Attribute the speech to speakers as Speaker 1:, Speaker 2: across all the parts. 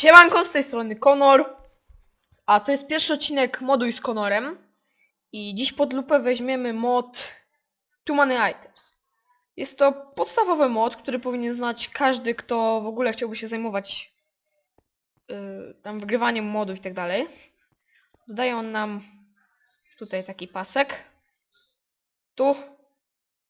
Speaker 1: Siemanko, z tej strony Konor. A to jest pierwszy odcinek moduj z Konorem. I dziś pod lupę weźmiemy mod Too Many Items. Jest to podstawowy mod, który powinien znać każdy, kto w ogóle chciałby się zajmować yy, tam wygrywaniem modów i tak dalej. Dodaje on nam tutaj taki pasek. Tu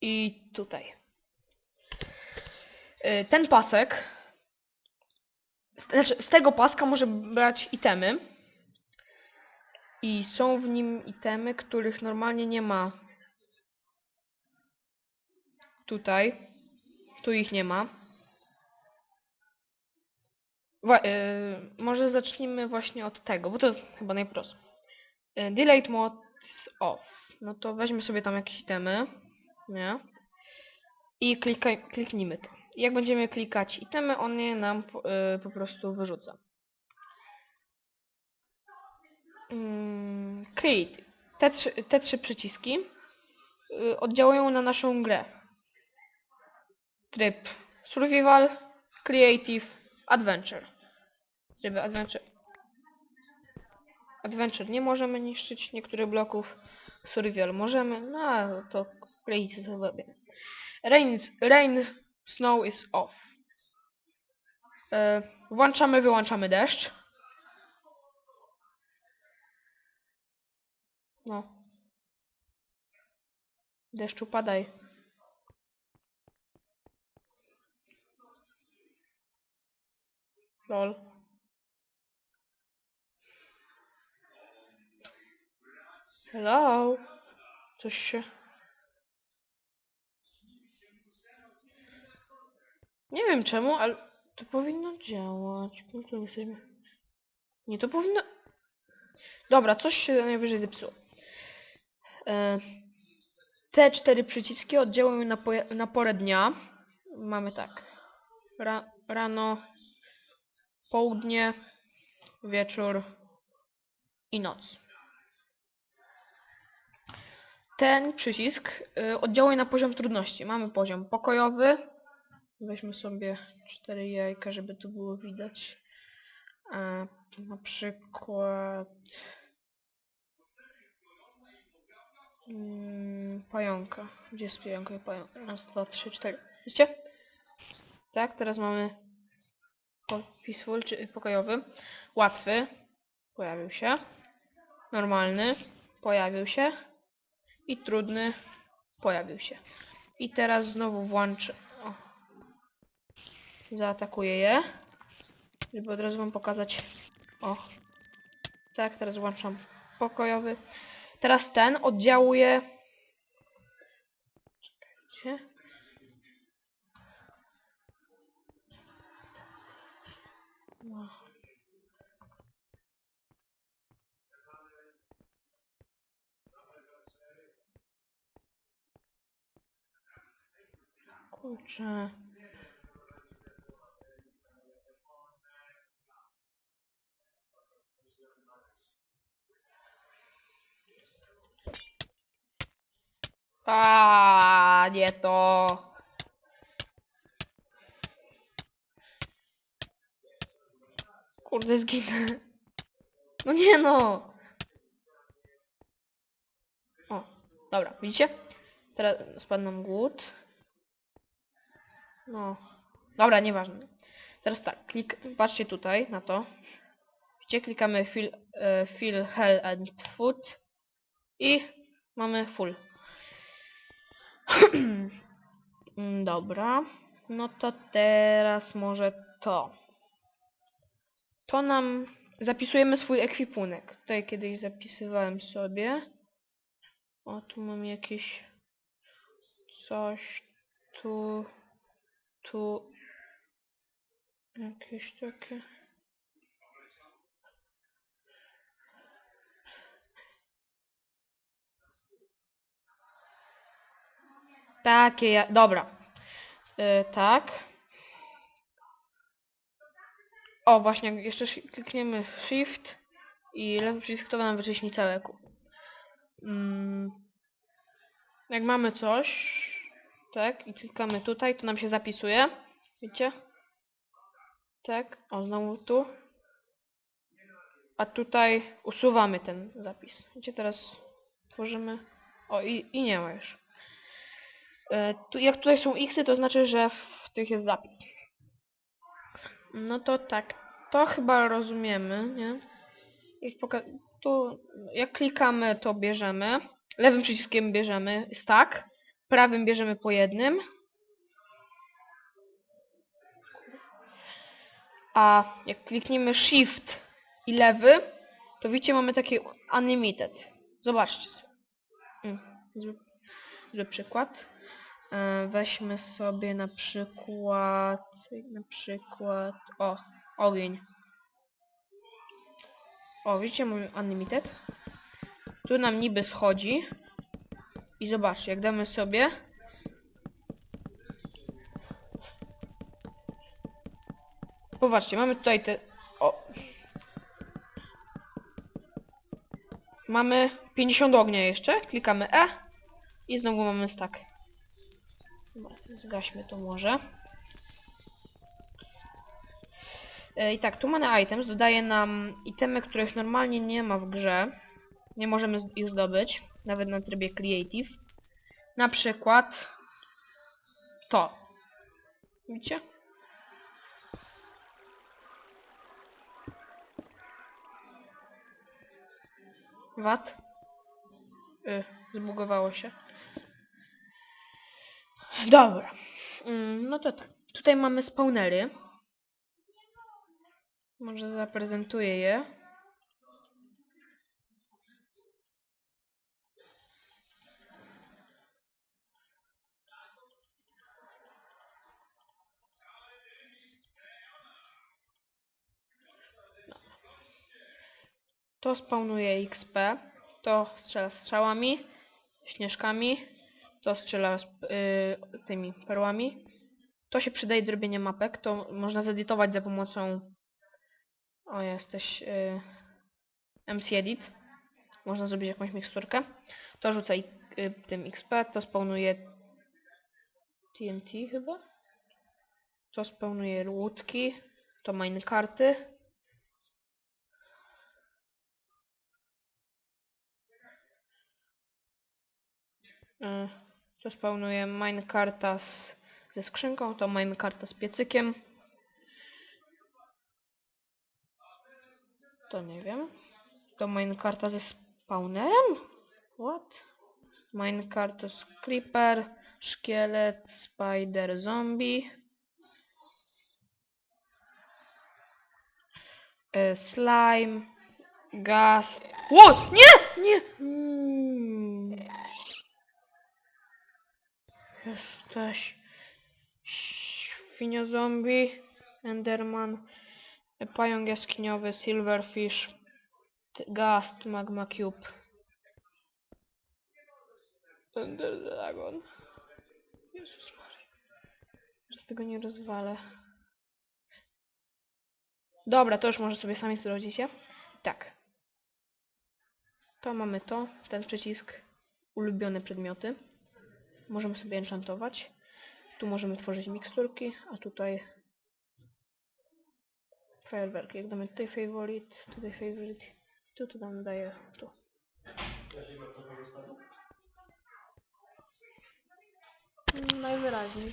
Speaker 1: i tutaj. Yy, ten pasek znaczy, z tego paska może brać itemy. I są w nim itemy, których normalnie nie ma. Tutaj. Tu ich nie ma. Wa- yy, może zacznijmy właśnie od tego, bo to jest chyba najprostsze. Yy, delete mods off. No to weźmy sobie tam jakieś itemy. Nie? I klikaj, kliknijmy to. Jak będziemy klikać itemy, on je nam po, y, po prostu wyrzuca. Mm, create. Te te trzy przyciski y, oddziałują na naszą grę. Tryb Survival, Creative, Adventure. Tryby Adventure. Adventure nie możemy niszczyć niektórych bloków. Survival możemy, no to Creative sobie. Rain, rain Snow is off. E, włączamy, wyłączamy deszcz. No. Deszczu padaj. Lol. Hello? Coś się... Nie wiem czemu, ale to powinno działać. Nie, to powinno... Dobra, coś się najwyżej zepsuło. E, te cztery przyciski oddziałują na, na porę dnia. Mamy tak. Ra rano, południe, wieczór i noc. Ten przycisk y, oddziałuje na poziom trudności. Mamy poziom pokojowy, Weźmy sobie cztery jajka, żeby to było widać. A na przykład... Mm, pająka. Gdzie jest pająka i pająka? Raz, dwa, trzy, cztery. Widzicie? Tak, teraz mamy peaceful, czy pokojowy. Łatwy. Pojawił się. Normalny. Pojawił się. I trudny. Pojawił się. I teraz znowu włączę. Zaatakuję je. Żeby od razu wam pokazać. O. Tak, teraz włączam pokojowy. Teraz ten oddziałuje. Czekajcie. No. Kurczę. A nie to. Kurde, zginę. No nie no. O, dobra, widzicie? Teraz spadł nam głód. No. Dobra, nieważne. Teraz tak, klik, patrzcie tutaj na to. Widzicie, klikamy fill, e, fill hell and food i mamy full. Mm, Dobra. No to teraz może to. To nam... Zapisujemy swój ekwipunek. Tutaj kiedyś zapisywałem sobie. O, tu mam jakieś... Coś... Tu... Tu... Jakieś takie... Takie ja... Dobra. Y, tak. O, właśnie, jeszcze klikniemy Shift i lewy przycisk to nam wyczyści całe kół. Mm. Jak mamy coś, tak, i klikamy tutaj, to nam się zapisuje. Widzicie? Tak, o, znowu tu. A tutaj usuwamy ten zapis. Gdzie teraz tworzymy? O i, i nie ma już. E, tu, jak tutaj są xy, to znaczy, że w tych jest zapis. No to tak. To chyba rozumiemy, nie? Jak, tu, jak klikamy, to bierzemy. Lewym przyciskiem bierzemy stack. Prawym bierzemy po jednym. A jak klikniemy Shift i lewy, to widzicie mamy takie unlimited. Zobaczcie. sobie. Mm, Zły, zły przykład. E, weźmy sobie na przykład, na przykład, o, ogień. O, widzicie mój unlimited? Tu nam niby schodzi. I zobaczcie, jak damy sobie, Popatrzcie, mamy tutaj te... O. Mamy 50 ognia jeszcze, klikamy E i znowu mamy stack. Zgaśmy to może. E, I tak, tu mamy items, dodaje nam itemy, których normalnie nie ma w grze. Nie możemy ich zdobyć, nawet na trybie creative. Na przykład to. Widzicie? Wat? Y, zbugowało się. Dobra. Mm, no to tak. Tutaj mamy spawnery. Może zaprezentuję je. To spawnuje XP, to strzela strzałami, śnieżkami, to strzela z, y, tymi perłami. To się przydaje do robienia mapek, to można zedytować za pomocą... O, jesteś... Y, MC Edit. Można zrobić jakąś miksturkę. To rzuca y, tym XP, to spawnuje TNT chyba. To spawnuje łódki, to minekarty. Y, To spełnuje minecarta z, ze skrzynką, to minecarta z piecykiem. To nie wiem. To minecarta ze spawnerem? What? Minecarta z creeper, szkielet, spider, zombie. Y, Slime, gaz. Ło! Nie! Nie! Mm. Jesteś świnia zombie, enderman, pająk jaskiniowy, silverfish, gast, magma cube, ender dragon. Jezus Maria. Tego nie rozwalę. Dobra, to już może sobie sami sprawdzicie. Tak. To mamy to, ten przycisk, ulubione przedmioty. Możemy sobie enchantować. Tu możemy tworzyć miksturki, a tutaj fajerwerki. Jak damy tutaj favorite, tutaj favorite, tu to nam daje tu. Najwyraźniej.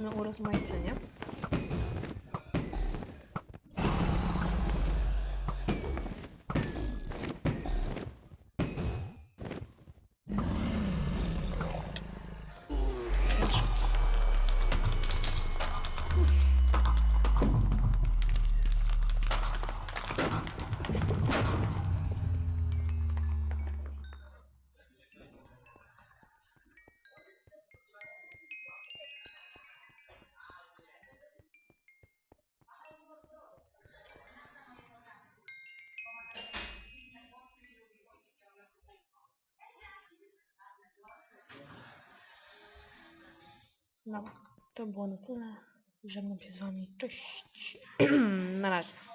Speaker 1: powiedzmy No, to było na tyle. Żegnam się z wami. Cześć. na razie.